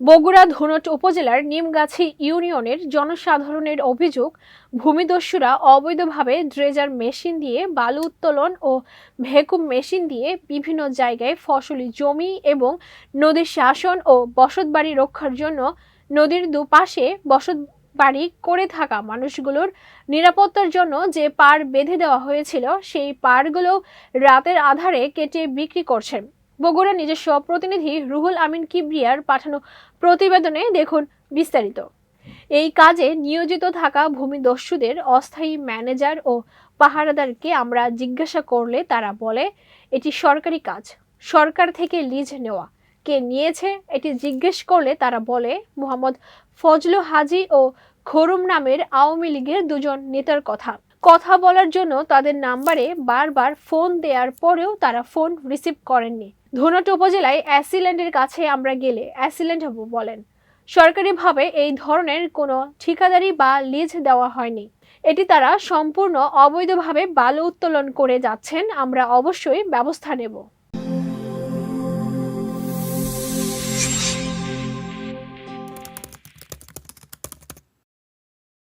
বগুড়া ধুনট উপজেলার নিমগাছি ইউনিয়নের জনসাধারণের অভিযোগ, ভূমিদস্যুরা অবৈধভাবে ড্রেজার মেশিন দিয়ে বালু উত্তোলন ও ভেকুম মেশিন দিয়ে বিভিন্ন জায়গায় ফসলি জমি এবং নদীর শাসন ও বসতবাড়ি রক্ষার জন্য নদীর দুপাশে বসত বাড়ি করে থাকা মানুষগুলোর নিরাপত্তার জন্য যে পার বেঁধে দেওয়া হয়েছিল, সেই পারগুলো রাতের আধারে কেটে বিক্রি করছেন। বগুড়া নিজস্ব প্রতিনিধি রুহুল আমিন কিবরিয়ার পাঠানো প্রতিবেদনে দেখুন বিস্তারিত। এই কাজে নিয়োজিত থাকা ভূমিদস্যুদের, অস্থায়ী ম্যানেজার ও পাহারাদারকে আমরা জিজ্ঞাসা করলে তারা বলে, এটি সরকারি কাজ। সরকার থেকে লিজ নেওয়া। কে নিয়েছে এটি জিজ্ঞেস করলে তারা বলে, মোহাম্মদ ফজলু হাজি ও খরুম নামের আওয়ামী লীগের দুজন নেতার কথা। কথা বলার জন্য তাদের নাম্বারে বারবার ফোন দেওয়ার পরেও তারা ফোন রিসিভ করেননি। ধুনট উপজেলায় অ্যাসিল্যান্ডের কাছে আমরা গেলে অ্যাসিল্যান্ড বলেন। সরকারিভাবে এই ধরনের কোনো ঠিকাদারি বা লিজ দেওয়া হয়নি। এটি তারা সম্পূর্ণ অবৈধভাবে বালু উত্তোলন করে যাচ্ছেন, আমরা অবশ্যই ব্যবস্থা নেব।